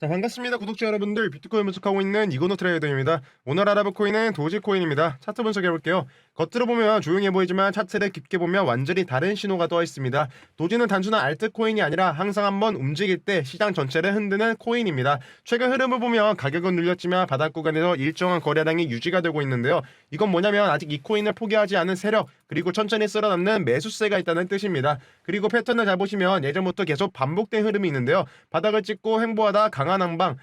자 반갑습니다 구독자 여러분들. 비트코인 분석하고 있는 이건호 트레이더입니다. 오늘 알아볼 코인은 도지코인입니다. 차트 분석해 볼게요 겉으로 보면 조용해 보이지만 차트를 깊게 보면 완전히 다른 신호가 떠 있습니다. 도지는 단순한 알트코인이 아니라 항상 한번 움직일 때 시장 전체를 흔드는 코인입니다. 최근 흐름을 보면 가격은 눌렸지만 바닥 구간에서 일정한 거래량이 유지가 되고 있는데요. 이건 뭐냐면 아직 이 코인을 포기하지 않은 세력 그리고 천천히 쓸어남는 매수세가 있다는 뜻입니다. 그리고 패턴을 잘 보시면 예전부터 계속 반복된 흐름이 있는데요. 바닥을 찍고 횡보하다 강한 항방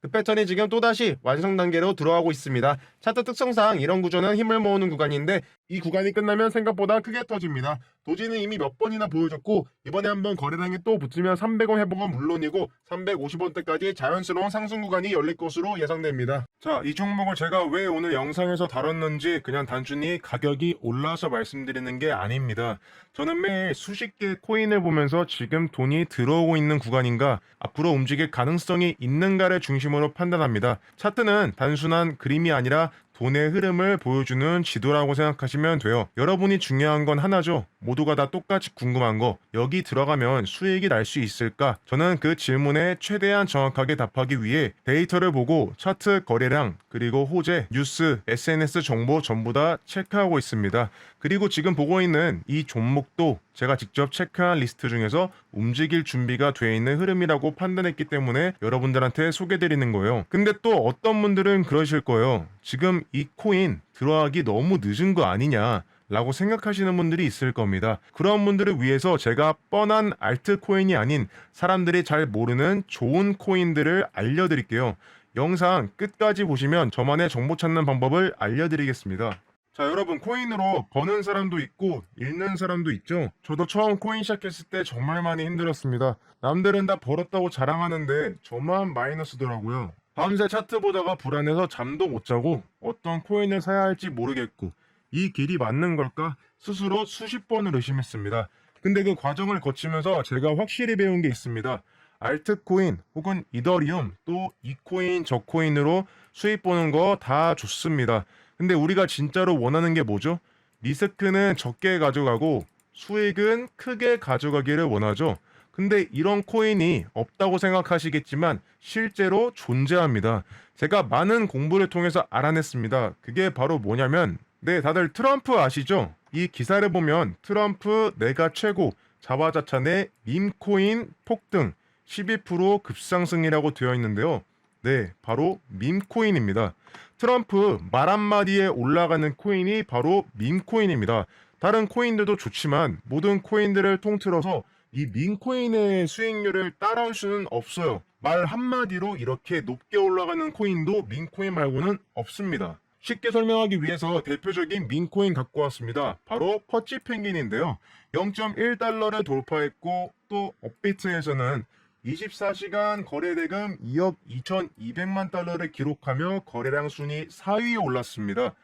그 패턴이 지금 또다시 완성 단계로 들어가고 있습니다. 차트 특성상 이런 구조는 힘을 모으는 구간인데 이 구간이 끝나면 생각보다 크게 터집니다. 도지는 이미 몇 번이나 보여줬고 이번에 한번 거래량이 또 붙으면 300원 회복은 물론이고 350원대까지 자연스러운 상승 구간이 열릴 것으로 예상됩니다. 자, 이 종목을 제가 왜 오늘 영상에서 다뤘는지 그냥 단순히 가격이 올라서 말씀드리는 게 아닙니다. 저는 매일 수십 개의 코인을 보면서 지금 돈이 들어오고 있는 구간인가 앞으로 움직일 가능성이 있는가를 중심으로 판단합니다. 차트는 단순한 그림이 아니라 돈의 흐름을 보여주는 지도라고 생각하시면 돼요. 여러분이 중요한 건 하나죠. 모두가 다 똑같이 궁금한 거. 여기 들어가면 수익이 날 수 있을까? 저는 그 질문에 최대한 정확하게 답하기 위해 데이터를 보고 차트 거래량, 그리고 호재, 뉴스, SNS 정보 전부 다 체크하고 있습니다. 그리고 지금 보고 있는 이 종목도 제가 직접 체크한 리스트 중에서 움직일 준비가 돼 있는 흐름이라고 판단했기 때문에 여러분들한테 소개드리는 거예요. 근데 또 어떤 분들은 그러실 거예요. 지금 이 코인 들어가기 너무 늦은 거 아니냐. 라고 생각하시는 분들이 있을 겁니다. 그런 분들을 위해서 제가 뻔한 알트코인이 아닌 사람들이 잘 모르는 좋은 코인들을 알려드릴게요. 영상 끝까지 보시면 저만의 정보 찾는 방법을 알려드리겠습니다. 자, 여러분, 코인으로 버는 사람도 있고, 잃는 사람도 있죠? 저도 처음 코인 시작했을 때 정말 많이 힘들었습니다. 남들은 다 벌었다고 자랑하는데, 저만 마이너스더라고요. 밤새 차트 보다가 불안해서 잠도 못 자고, 어떤 코인을 사야 할지 모르겠고, 이 길이 맞는 걸까? 스스로 수십 번을 의심했습니다. 근데 그 과정을 거치면서 제가 확실히 배운 게 있습니다. 알트코인 혹은 이더리움 또 이 코인 저 코인으로 수익 보는 거 다 좋습니다. 근데 우리가 진짜로 원하는 게 뭐죠? 리스크는 적게 가져가고 수익은 크게 가져가기를 원하죠. 근데 이런 코인이 없다고 생각하시겠지만 실제로 존재합니다. 제가 많은 공부를 통해서 알아냈습니다. 그게 바로 뭐냐면 네, 다들 트럼프 아시죠? 이 기사를 보면 트럼프 내가 최고 자화자찬의 밈코인 폭등 12% 급상승이라고 되어 있는데요. 네, 바로 밈코인입니다. 트럼프 말 한마디에 올라가는 코인이 바로 밈코인입니다. 다른 코인들도 좋지만 모든 코인들을 통틀어서 이 밈코인의 수익률을 따라올 수는 없어요. 말 한마디로 이렇게 높게 올라가는 코인도 밈코인 말고는 없습니다. 쉽게 설명하기 위해서 대표적인 민코인 갖고 왔습니다. 바로 퍼치 펭귄인데요. 0.1달러를 돌파했고 또 업비트에서는 24시간 거래 대금 2억 2,200만 달러를 기록하며 거래량 순위 4위에 올랐습니다.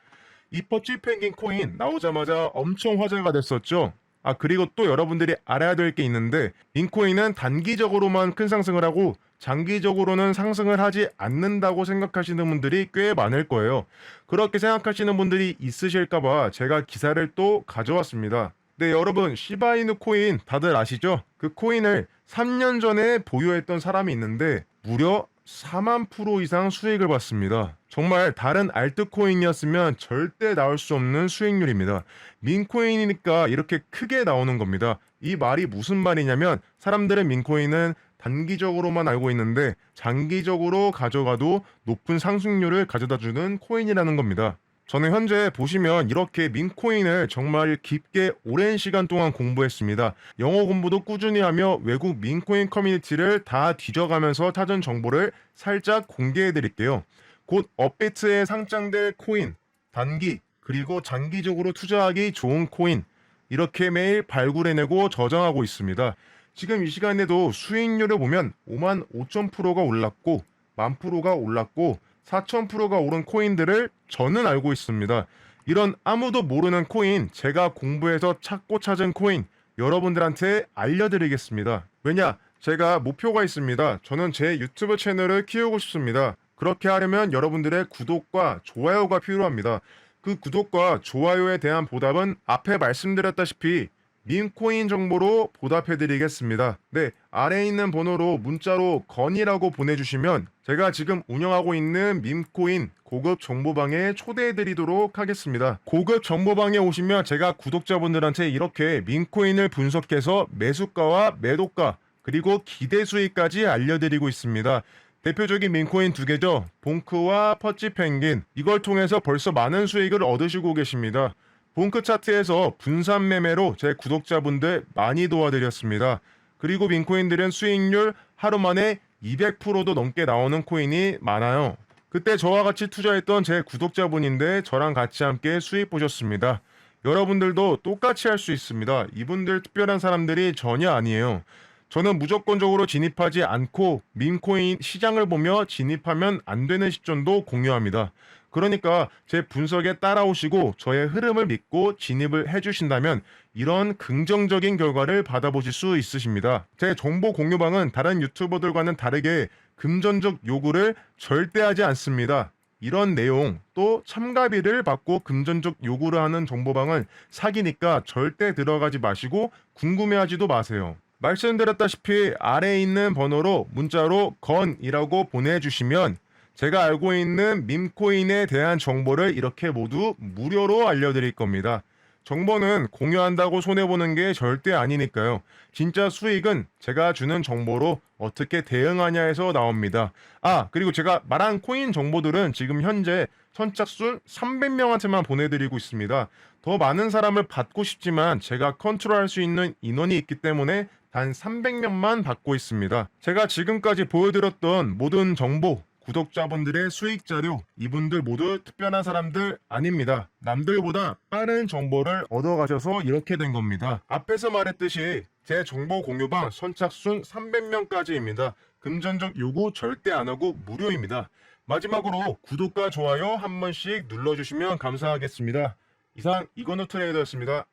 이 퍼치 펭귄 코인 나오자마자 엄청 화제가 됐었죠. 아 그리고 또 여러분들이 알아야 될 게 있는데 인코인은 단기적으로만 큰 상승을 하고 장기적으로는 상승을 하지 않는다고 생각하시는 분들이 꽤 많을 거예요. 그렇게 생각하시는 분들이 있으실까봐 제가 기사를 또 가져왔습니다. 네, 여러분, 시바이누 코인 다들 아시죠? 그 코인을 3년 전에 보유했던 사람이 있는데 무려 4만 프로 이상 수익을 봤습니다. 정말 다른 알트코인이었으면 절대 나올 수 없는 수익률입니다. 민코인이니까 이렇게 크게 나오는 겁니다. 이 말이 무슨 말이냐면 사람들은 민코인은 단기적으로만 알고 있는데 장기적으로 가져가도 높은 상승률을 가져다 주는 코인이라는 겁니다. 저는 현재 보시면 이렇게 민코인을 정말 깊게 오랜 시간 동안 공부했습니다. 영어 공부도 꾸준히 하며 외국 민코인 커뮤니티를 다 뒤져가면서 찾은 정보를 살짝 공개해 드릴게요. 곧 업비트에 상장될 코인, 단기, 그리고 장기적으로 투자하기 좋은 코인, 이렇게 매일 발굴해내고 저장하고 있습니다. 지금 이 시간에도 수익률을 보면 5만 5천 프로가 올랐고, 만 프로가 올랐고, 4천 프로가 오른 코인들을 저는 알고 있습니다. 이런 아무도 모르는 코인, 제가 공부해서 찾고 찾은 코인, 여러분들한테 알려드리겠습니다. 왜냐? 제가 목표가 있습니다. 저는 제 유튜브 채널을 키우고 싶습니다. 그렇게 하려면 여러분들의 구독과 좋아요가 필요합니다. 그 구독과 좋아요에 대한 보답은 앞에 말씀드렸다시피 민코인 정보로 보답해드리겠습니다. 네, 아래에 있는 번호로 문자로 건이라고 보내주시면 제가 지금 운영하고 있는 밈코인 고급 정보방에 초대해드리도록 하겠습니다. 고급 정보방에 오시면 제가 구독자분들한테 이렇게 민코인을 분석해서 매수가와 매도가 그리고 기대 수익까지 알려드리고 있습니다. 대표적인 민코인 두 개죠. 봉크와 퍼치 펭귄. 이걸 통해서 벌써 많은 수익을 얻으시고 계십니다. 봉크 차트에서 분산 매매로 제 구독자분들 많이 도와드렸습니다. 그리고 민코인들은 수익률 하루 만에 200%도 넘게 나오는 코인이 많아요. 그때 저와 같이 투자했던 제 구독자분인데 저랑 같이 함께 수익 보셨습니다. 여러분들도 똑같이 할 수 있습니다. 이분들 특별한 사람들이 전혀 아니에요. 저는 무조건적으로 진입하지 않고 민코인 시장을 보며 진입하면 안 되는 시점도 공유합니다. 그러니까 제 분석에 따라오시고 저의 흐름을 믿고 진입을 해주신다면 이런 긍정적인 결과를 받아보실 수 있으십니다. 제 정보 공유방은 다른 유튜버들과는 다르게 금전적 요구를 절대 하지 않습니다. 이런 내용 또 참가비를 받고 금전적 요구를 하는 정보방은 사기니까 절대 들어가지 마시고 궁금해하지도 마세요. 말씀드렸다시피 아래에 있는 번호로 문자로 건이라고 보내주시면 제가 알고 있는 밈코인에 대한 정보를 이렇게 모두 무료로 알려드릴 겁니다. 정보는 공유한다고 손해보는 게 절대 아니니까요. 진짜 수익은 제가 주는 정보로 어떻게 대응하냐에서 나옵니다. 아, 그리고 제가 말한 코인 정보들은 지금 현재 선착순 300명한테만 보내드리고 있습니다. 더 많은 사람을 받고 싶지만 제가 컨트롤할 수 있는 인원이 있기 때문에 단 300명만 받고 있습니다. 제가 지금까지 보여드렸던 모든 정보, 구독자분들의 수익 자료, 이분들 모두 특별한 사람들 아닙니다. 남들보다 빠른 정보를 얻어가셔서 이렇게 된 겁니다. 앞에서 말했듯이 제 정보 공유방 선착순 300명까지입니다. 금전적 요구 절대 안 하고 무료입니다. 마지막으로 구독과 좋아요 한 번씩 눌러주시면 감사하겠습니다. 이상 이건우 트레이더였습니다.